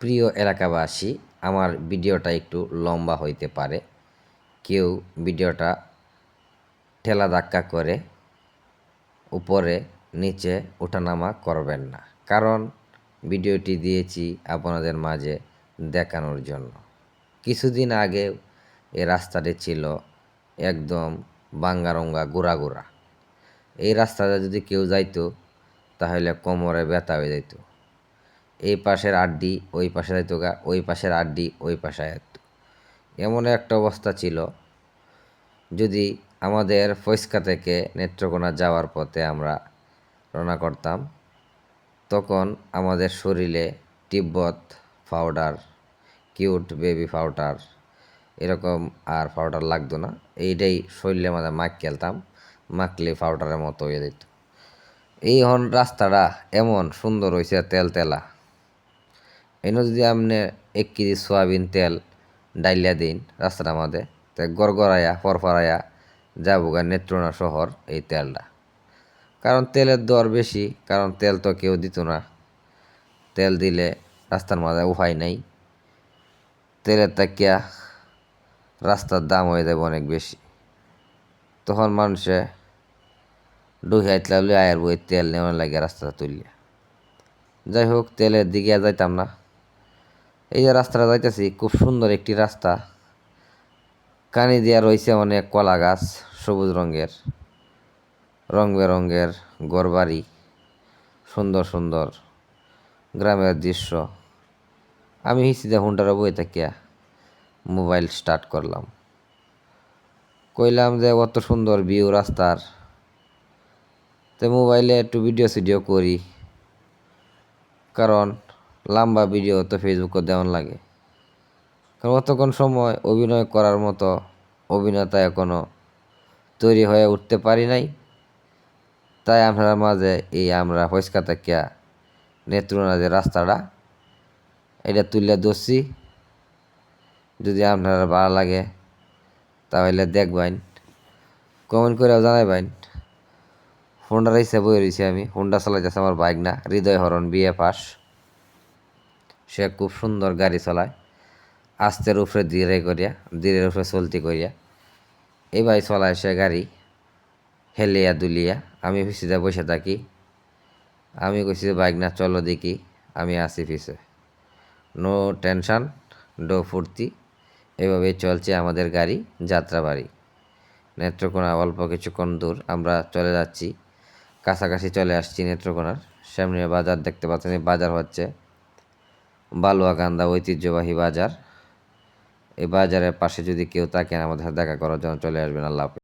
প্রিয় এলাকাবাসী, আমার ভিডিওটা একটু লম্বা হইতে পারে। কেউ ভিডিওটা ঠেলা ধাক্কা করে উপরে, নিচে ওঠানামা করবেন না। কারণ ভিডিওটি দিয়েছি আপনাদের মাঝে দেখানোর জন্য। কিছুদিন আগে এই রাস্তাটি ছিল একদম বাঙ্গারঙ্গা গোড়া গোড়া। এই রাস্তাটা যদি কেউ যাইতো, তাহলে কোমরে ব্যথা হয়ে যাইতো। এই পাশের আড্ডি, ওই পাশে যাইতো গা ওই পাশের আড্ডি, ওই পাশে যেত এমন একটা অবস্থা ছিল যদি আমাদের ফৈসকা থেকে নেত্রকোনা যাওয়ার পথে আমরা রওনা করতাম, তখন আমাদের শরীরে Tibet powder cute baby powder এরকম আর পাউডার লাগতো না। এইটাই শরীরে আমাদের মাখ খেলতাম, মাখলে পাউডারের মতো হয়ে যেত। এই হন রাস্তাটা এমন সুন্দর হয়েছে তেল তেলা এনে যদি আপনি এক কেজি সয়াবিন তেল ডাইলিয়া দিন রাস্তাটার মধ্যে তো গড়গড়াইয়া, ফরফরাইয়া যাব গা নেত্রকোনা শহর এই তেলটা। কারণ তেলের দর বেশি, কারণ তেল তো কেউ দিত না। তেল দিলে রাস্তার মাঝে উপায় নাই। তেলের তাকিয়া রাস্তার দাম হয়ে যাবে অনেক বেশি। তখন মানুষে ডুহিয়াইত লাগলে আয়ের বই তেল নেওয়ার লাগে রাস্তাটা তুলিয়া। যাই হোক, তেলের দিকে যাইতাম না। এই যে রাস্তাটা যাইতেছি, খুব সুন্দর একটি রাস্তা। কানি দিয়া রয়েছে অনেক কলা গাছ, সবুজ রঙের, রং বেরঙের গড়বাড়ি সুন্দর সুন্দর গ্রামের দৃশ্য। আমি হিসিদে হুন্ডারে বই থাকিয়া মোবাইল স্টার্ট করলাম। কইলাম যে অত সুন্দর ভিউ রাস্তার। তো মোবাইলে একটু ভিডিও সিডিও করি। কারণ লম্বা ভিডিও তো ফেসবুকে দেওয়ান লাগে। কারণ অতক্ষণ সময় অভিনয় করার মতো অভিনেতা এখনও তৈরি হয়ে উঠতে পারি নাই। তাই আপনার মাঝে এই আমরা ফৈসকা থেকে নেত্রকোনা যে রাস্তাটা, এটা তুলে ধরছি। যদি আপনার ভালো লাগে, তাহলে দেখবেন কমেন্ট করে জানাইবেন। হোন্ডার হিসেবে বই রয়েছি আমি। হোন্ডা চালাইতেছে আমার বাইক না হৃদয় হরণ বিয়ে পাস সে খুব সুন্দর গাড়ি চলায়। আস্তের উপরে ধীরে করিয়া, ধীরের উপরে চলতি করিয়া। এবার চলায় সে গাড়ি, হেলিয়া দুলিয়া। আমি পিছিয়ে বসে থাকি। আমি কইছি বাইক না চলো দেখি, আমি আসি পিছে। নো টেনশন ডো ফুর্তি। এভাবেই চলছে আমাদের গাড়ি যাত্রাবাড়ি নেত্রকোনা অল্প কিছুক্ষণ দূর আমরা চলে যাচ্ছি। কাছাকাছি চলে আসছি নেত্রকোনার। সামনে বাজার দেখতে পাচ্ছেন, এই বাজার হচ্ছে বালুয়াকান্দা ঐতিহ্যবাহী বাজার। এই বাজারের পাশে যদি কেউ থাকেন আমাদের দেখা করার জন্য চলে আসবেন। আল্লাহ